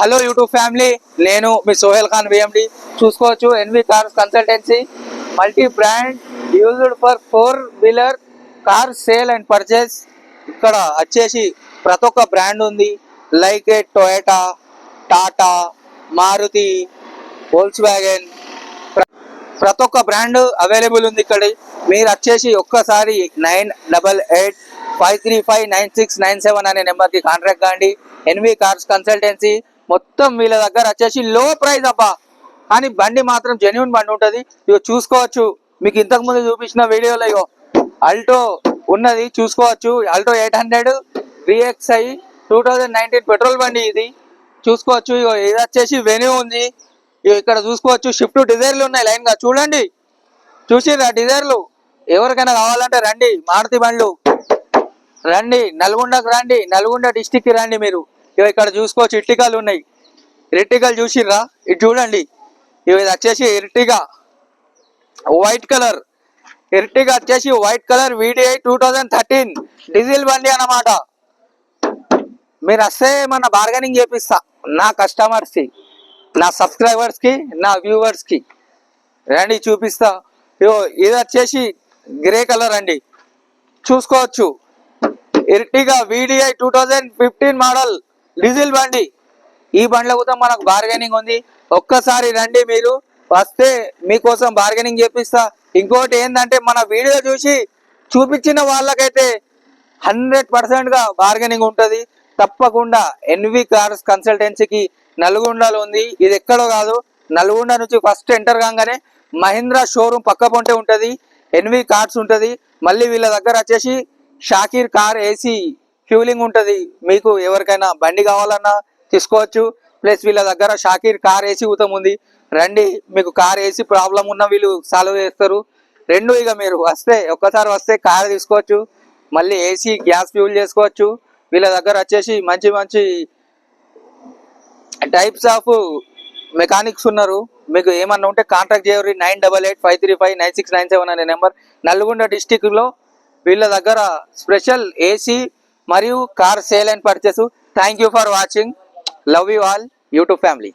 Hello YouTube family నేను మీ Sohel Khan VMD చూసుకోవచ్చు NV cars consultancy multi brand used for four wheeler car sale and purchase ఇక్కడ వచ్చేసి ప్రతి ఒక్క బ్రాండ్ ఉంది. Like a Toyota Tata Maruti holes wagon ప్రతి ఒక్క బ్రాండ్ అవైలబుల్ ఉంది ఇక్కడ. మీరు వచ్చేసి ఒక్కసారి nine double eight five three five nine six nine seven అనే నెంబర్కి కాంటాక్ట్ కాండి. ఎన్వి కార్స్ కన్సల్టెన్సీ మొత్తం వీళ్ళ దగ్గర వచ్చేసి లో ప్రైస్ అబ్బా. కానీ బండి మాత్రం జెన్యున్ బండి ఉంటుంది. ఇగో చూసుకోవచ్చు. మీకు ఇంతకు ముందు చూపించిన వీడియోలో ఇగో అల్టో ఉన్నది. చూసుకోవచ్చు. Alto eight hundred VXI two thousand nineteen petrol బండి ఇది. చూసుకోవచ్చు. ఇగో ఇది వచ్చేసి వెన్యూ ఉంది. ఇగో ఇక్కడ చూసుకోవచ్చు. షిఫ్ట్ డిజైర్లు ఉన్నాయి. లైన్గా చూడండి. చూసిరా డిజైర్లు? ఎవరికైనా కావాలంటే రండి. మారుతి బండ్లు. రండి. నల్గొండకు రండి. నల్గొండ డిస్టిక్కి రండి మీరు. ఇవి ఇక్కడ చూసుకోవచ్చు ఇట్టికాలు ఉన్నాయి. ఇర్టికాలు చూసిర్రా? ఇది చూడండి. ఇవి ఇది వచ్చేసి ఇరిటిగా. వైట్ కలర్ ఇరిటిగా వచ్చేసి white colour VDI two thousand thirteen diesel బండి అన్నమాట. మీరు వస్తే మన బార్గెనింగ్ చేపిస్తా. నా కస్టమర్స్కి నా సబ్స్క్రైబర్స్కి నా వ్యూవర్స్కి రండి చూపిస్తా. ఇగో ఇది వచ్చేసి గ్రే కలర్ అండి. చూసుకోవచ్చు. Ertiga VDI two thousand fifteen model diesel బండి. ఈ బండ్ల కూడా మనకు బార్గెనింగ్ ఉంది. ఒక్కసారి రండి మీరు. వస్తే మీకోసం బార్గెనింగ్ చేపిస్తా. ఇంకోటి ఏంటంటే మన వీడియో చూసి చూపించిన వాళ్ళకైతే హండ్రెడ్ పర్సెంట్గా బార్గెనింగ్ ఉంటుంది. తప్పకుండా ఎన్వి కార్స్ కన్సల్టెన్సీకి నల్గొండలో ఉంది. ఇది ఎక్కడో కాదు. నల్గొండ నుంచి ఫస్ట్ ఎంటర్ కాగానే మహీంద్రా షోరూమ్ పక్క పొంటే ఉంటుంది. ఎన్వి కార్స్ ఉంటుంది. మళ్ళీ వీళ్ళ దగ్గర వచ్చేసి షాకీర్ కార్ ఏసీ ఫ్యూలింగ్ ఉంటుంది. మీకు ఎవరికైనా బండి కావాలన్నా తీసుకోవచ్చు. ప్లస్ వీళ్ళ దగ్గర షాకీర్ కార్ ఏసీ ఉతం ఉంది. రండి మీకు కార్ ఏసీ ప్రాబ్లం ఉన్న వీళ్ళు సాల్వ్ చేస్తారు. రెండు ఇక మీరు వస్తే ఒక్కసారి వస్తే కార్ తీసుకోవచ్చు. మళ్ళీ ఏసీ గ్యాస్ ఫ్యూల్ చేసుకోవచ్చు. వీళ్ళ దగ్గర వచ్చేసి మంచి మంచి టైప్స్ ఆఫ్ మెకానిక్స్ ఉన్నారు. మీకు ఏమన్నా ఉంటే కాంటాక్ట్ చేయరు nine double eight five three five nine six nine seven అనే నెంబర్. నల్గొండ డిస్టిక్లో వీళ్ళ దగ్గర స్పెషల్ ఏసీ మరియు car sale and purchase. Thank you for watching love you all YouTube family